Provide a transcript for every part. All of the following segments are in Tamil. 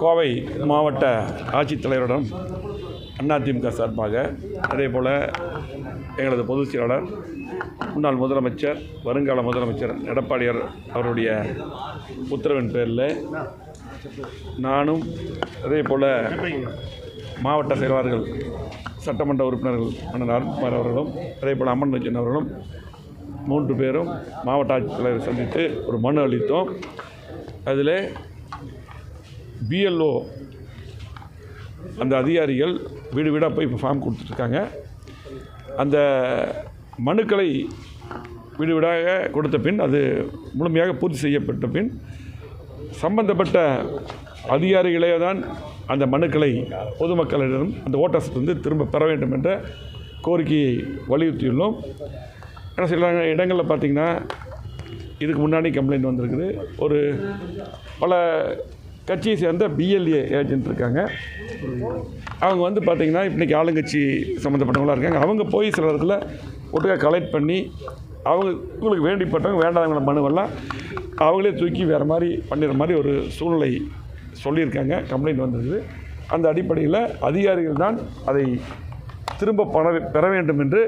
கோவை மாவட்ட ஆட்சித்தலைவரிடம் அதிமுக சார்பாக அதே போல் எங்களது பொதுச் செயலாளர் முன்னாள் முதலமைச்சர் வருங்கால முதலமைச்சர் எடப்பாடியார் அவருடைய உத்தரவின் பேரில் நானும் அதே போல் மாவட்ட செயலாளர்கள் சட்டமன்ற உறுப்பினர்கள் அண்ணன் அருண்குமார் அவர்களும் அதே போல் அம்மன் ரஞ்சன் அவர்களும் மூன்று பேரும் மாவட்ட ஆட்சித்தலைவரை சந்தித்து ஒரு மனு அளித்தோம். அதில் பிஎல்ஓ அந்த அதிகாரிகள் வீடு வீடாக போய் இப்போ ஃபார்ம் கொடுத்துட்ருக்காங்க. அந்த மனுக்களை வீடு வீடாக கொடுத்த பின் அது முழுமையாக பூர்த்தி செய்யப்பட்ட பின் சம்பந்தப்பட்ட அதிகாரிகளே தான் அந்த மனுக்களை பொதுமக்களிடம் அந்த ஓட்டர்ஸ்லேருந்து திரும்ப பெற வேண்டும் என்ற கோரிக்கையை வலியுறுத்தியுள்ளோம். ஏன்னா சில இடங்களில் பார்த்திங்கன்னா இதுக்கு முன்னாடி கம்ப்ளைண்ட் வந்திருக்குது. ஒரு பல கட்சியை சேர்ந்த பிஎல்ஏ ஏஜென்ட் இருக்காங்க. அவங்க வந்து பார்த்திங்கன்னா இன்றைக்கி ஆளுங்கட்சி சம்மந்தப்பட்டவங்களாக இருக்காங்க. அவங்க போய் சில இடத்துல ஒட்டுக்காக கலெக்ட் பண்ணி அவங்க உங்களுக்கு வேண்டிப்பட்டவங்க வேண்டாதவங்கள மனுவெல்லாம் அவங்களே தூக்கி வேறு மாதிரி பண்ணிடுற மாதிரி ஒரு சூழ்நிலை சொல்லியிருக்காங்க. கம்ப்ளைண்ட் வந்திருக்குது அந்த அடிப்படையில் அதிகாரிகள் தான் அதை திரும்ப பண பெற வேண்டும் என்று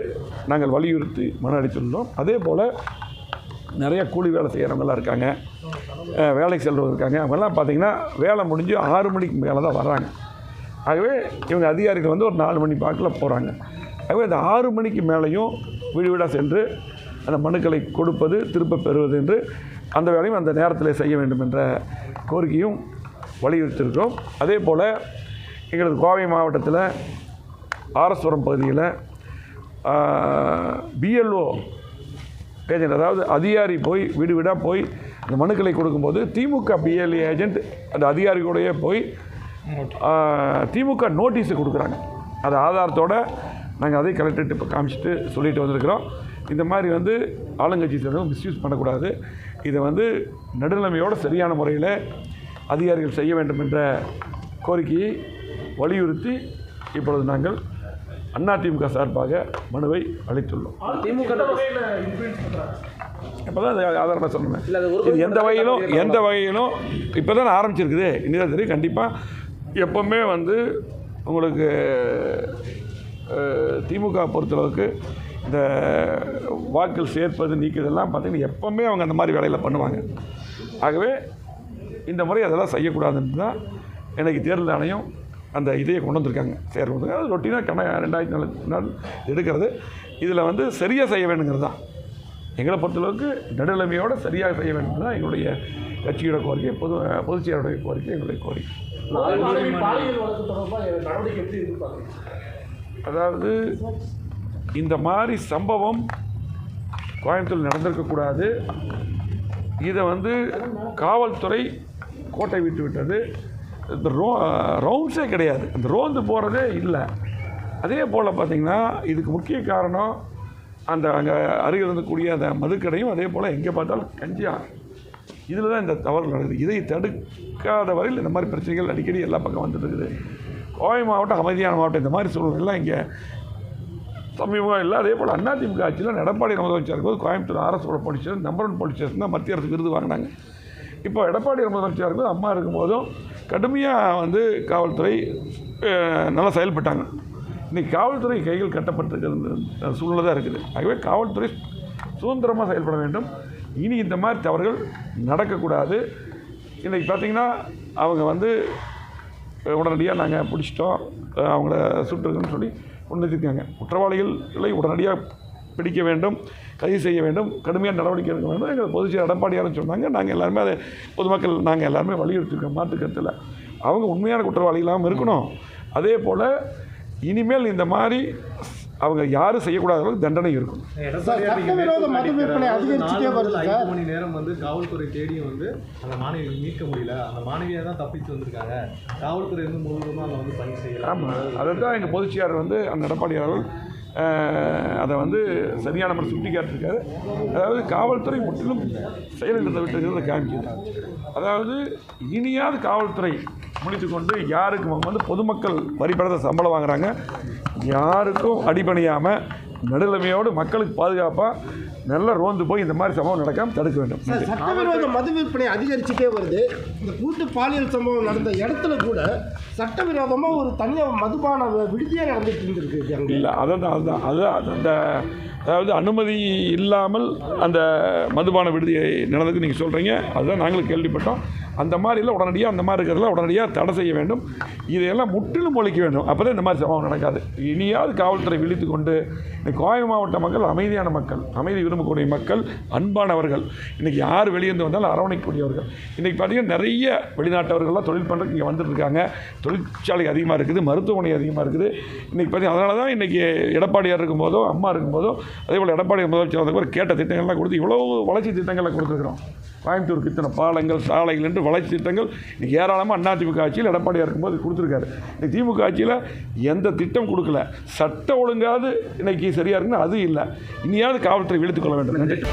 நாங்கள் வலியுறுத்தி மனு அளித்துள்ளோம். அதே போல் நிறைய கூலி வேலை செய்கிறவங்களாம் இருக்காங்க. வேலைக்கு செல்றவங்க இருக்காங்க. அவங்கெல்லாம் பார்த்திங்கன்னா வேலை முடிஞ்சு ஆறு மணிக்கு மேலே தான் வர்றாங்க. ஆகவே இவங்க அதிகாரிகள் வந்து ஒரு நாலு மணி வாக்கில் போகிறாங்க ஆகவே அந்த ஆறு மணிக்கு மேலேயும் வீடு வீடாக சென்று அந்த மனுக்களை கொடுப்பது திரும்ப பெறுவது என்று அந்த வேலையும் அந்த நேரத்தில் செய்ய வேண்டும் என்ற கோரிக்கையும் வலியுறுத்தியிருக்கிறோம். அதே போல் எங்களது கோவை மாவட்டத்தில் ஆரஸ்வரம் பகுதியில் பிஎல்ஓ ஏஜென்ட் அதாவது அதிகாரி போய் வீடு வீடாக போய் அந்த மனுக்களை கொடுக்கும்போது திமுக பிஎல்ஏ ஏஜென்ட் அந்த அதிகாரிக்கூடயே போய் திமுக நோட்டீஸை கொடுக்குறாங்க. அது ஆதாரத்தோட நாங்கள் அதை கலெக்டர்கிட்ட இப்போ காமிச்சிட்டு சொல்லிட்டு வந்திருக்கிறோம். இந்த மாதிரி வந்து ஆளுங்கட்சி சேர்ந்தவங்க மிஸ்யூஸ் பண்ணக்கூடாது. இதை வந்து நடுநிலைமையோடு சரியான முறையில் அதிகாரிகள் செய்ய வேண்டும் என்ற கோரிக்கையை வலியுறுத்தி இப்பொழுது நாங்கள் அதிமுக சார்பாக மனுவை அளித்துள்ளோம். திமுக இப்போ தான் ஆதாரமாக சொன்னேன். இது எந்த வகையிலும் எந்த வகையிலும் இப்போ தான் ஆரம்பிச்சிருக்குது. இனிதான் தெரியும் கண்டிப்பாக எப்போவுமே வந்து உங்களுக்கு திமுக பொறுத்தளவுக்கு இந்த வாக்கள் சேர்ப்பது நீக்குதெல்லாம் பார்த்தீங்கன்னா எப்போவுமே அவங்க அந்த மாதிரி வேலையில் பண்ணுவாங்க. ஆகவே இந்த முறை அதெல்லாம் செய்யக்கூடாதுன்னு தான் எனக்கு தேர்தல் ஆணையம் அந்த இதையை கொண்டு வந்திருக்காங்க. சேர்வது அது ரொட்டீனாக கண ரெண்டாயிரத்தி நாலு நாள் எடுக்கிறது. இதில் வந்து சரியாக செய்ய வேணுங்கிறது தான். எங்களை பொறுத்தளவுக்கு நடுநிலைமையோடு சரியாக செய்ய வேண்டும் தான் எங்களுடைய கட்சியோட கோரிக்கை பொது பொதுச் செயலருடைய கோரிக்கை எங்களுடைய கோரிக்கை. அதாவது இந்த மாதிரி சம்பவம் கோயம்புத்தூர் நடந்திருக்கக்கூடாது இதை வந்து காவல்துறை கோட்டை விட்டு விட்டது. இந்த ரோ ரவுண்ட்ஸே கிடையாது. இந்த ரோந்து போகிறதே இல்லை. அதே போல் பார்த்திங்கன்னா இதுக்கு முக்கிய காரணம் அந்த அங்கே அருகில் இருந்தக்கூடிய அந்த மதுக்கடையும் அதே போல் எங்கே பார்த்தாலும் கஞ்சியா. இதில் தான் இந்த தவறு நடக்குது. இதை தடுக்காத வரையில் இந்த மாதிரி பிரச்சனைகள் அடிக்கடி எல்லா பக்கம் வந்துட்டுருக்குது. கோவை மாவட்டம் அமைதியான மாவட்டம் இந்த மாதிரி சூழ்நிலைலாம் இங்கே சமீபமாக இல்லை. அதே போல் அதிமுக ஆட்சியில் எடப்பாடி முதலமைச்சர் இருக்கும்போது Coimbatore ஆர்எஸோட police station number one police station தான் மத்திய அரசு விருது வாங்கினாங்க. இப்போ எடப்பாடி முதலமைச்சர் இருக்கும்போது அம்மா இருக்கும்போதும் கடுமையாக வந்து காவல்துறை நல்லா செயல்பட்டாங்க. இன்றைக்கி காவல்துறை கைகள் கட்டப்பட்டிருக்கிற சூழ்நிலை தான் இருக்குது. ஆகவே காவல்துறை சுதந்திரமாக செயல்பட வேண்டும். இனி இந்த மாதிரி தவறுகள் நடக்கக்கூடாது. இன்றைக்கி பார்த்திங்கன்னா அவங்க வந்து உடனடியாக நாங்கள் பிடிச்சிட்டோம். அவங்கள சுட்டுருக்குன்னு சொல்லி கொண்டு வச்சுருக்காங்க குற்றவாளிகளை உடனடியாக பிடிக்க வேண்டும் கைது செய்ய வேண்டும் கடுமையான நடவடிக்கை எடுக்க வேண்டும். எங்கள் பொதுச் செயலர் எடப்பாடியார்னு சொன்னாங்க. நாங்கள் எல்லாருமே அதை பொதுமக்கள் நாங்கள் எல்லாருமே வலியுறுத்திருக்கோம் மாற்று கருத்தில் அவங்க உண்மையான குற்றவாளிகளாகவும் இருக்கணும். அதே போல் இனிமேல் இந்த மாதிரி அவங்க யாரும் செய்யக்கூடாத அளவுக்கு தண்டனை இருக்கும். மணி நேரம் வந்து காவல்துறை தேடியும் வந்து அந்த மாணவியை மீட்க முடியல. அந்த மாணவியை தான் தப்பிச்சு வந்திருக்காங்க. காவல்துறை வந்து முழுவதுமா அதை வந்து பணி செய்யலாம் ஆமாம் அதை தான் எங்கள் பொதுச்சியார் வந்து அந்த எடப்பாடி அவர்கள் அஹ், அதை வந்து சரியான முறை சுட்டி காட்டிருக்காரு அதாவது காவல்துறை முற்றிலும் செயலிழந்து விட்டுங்கிறத காமிக்குது. அதாவது இனியாவது காவல்துறை முடித்துக்கொண்டு யாருக்கு வந்து பொதுமக்கள் வரிபடத்தை சம்பளம் வாங்குறாங்க. யாருக்கும் அடிபணியாமல் நடுநிலைமையோடு மக்களுக்கு பாதுகாப்பாக நல்லா ரோந்து போய் இந்த மாதிரி சம்பவம் நடக்காமல் தடுக்க வேண்டும். சார் சட்டவிரோத மது விற்பனை அதிகரிச்சுட்டே வருது. இந்த கூட்டு பாலியல் சம்பவம் நடந்த இடத்துல கூட சட்டவிரோதமாக ஒரு தனியாக மதுபான விடுதியே நடந்துட்டு இருந்திருக்கு இல்லை அதான் அதுதான் அதுதான் அந்த அதாவது அனுமதி இல்லாமல் அந்த மதுபான விடுதியை நடந்ததுக்கு நீங்கள் சொல்கிறீங்க அதுதான் நாங்களும் கேள்விப்பட்டோம். அந்த மாதிரிலாம் உடனடியாக அந்த மாதிரி இருக்கிறதெல்லாம் உடனடியாக தடை செய்ய வேண்டும். இதையெல்லாம் முற்றிலும் ஒழிக்க வேண்டும். அப்போ தான் இந்த மாதிரி சம்பவம் நடக்காது. இனியாவது காவல்துறை விழித்து கொண்டு இந்த கோவை மாவட்ட மக்கள் அமைதியான மக்கள் அமைதி விரும்பக்கூடிய மக்கள் அன்பானவர்கள் இன்றைக்கி யார் வெளியேந்து வந்தாலும் அரவணைக்கக்கூடியவர்கள். இன்றைக்கி பார்த்தீங்கன்னா நிறைய வெளிநாட்டவர்கள்லாம் தொழில் பண்ணுறதுக்கு இங்கே வந்துட்டுருக்காங்க தொழிற்சாலை அதிகமாக இருக்குது மருத்துவமனை அதிகமாக இருக்குது. இன்றைக்கி பார்த்தீங்கன்னா அதனால தான் இன்றைக்கி எடப்பாடியார் இருக்கும்போதோ அம்மா இருக்கும்போதோ அதே போல் எடப்பாடி முதலமைச்சர் கேட்ட திட்டங்கள்லாம் கொடுத்து இவ்வளோ வளர்ச்சி திட்டங்களை கொடுத்துருக்குறோம். கோயம்புத்தூருக்கு இத்தனை பாலங்கள் சாலைகள் என்று வளர்ச்சி திட்டங்கள் இன்றைக்கி ஏராளமாக அதிமுக ஆட்சியில் எடப்பாடியாக இருக்கும்போது கொடுத்துருக்காரு. இன்றைக்கி திமுக ஆட்சியில் எந்த திட்டம் கொடுக்கல. சட்ட ஒழுங்காவது இன்னைக்கு சரியாக இருக்குன்னு அது இல்லை. இனியாவது காவல்துறை விழுத்துக் கொள்ள வேண்டும்.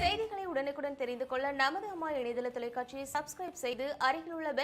செய்திகளை உடனுக்குடன் தெரிந்து கொள்ள நமது அம்மா இணையதள தொலைக்காட்சியை சப்ஸ்கிரைப் செய்து அருகில் உள்ள பெல்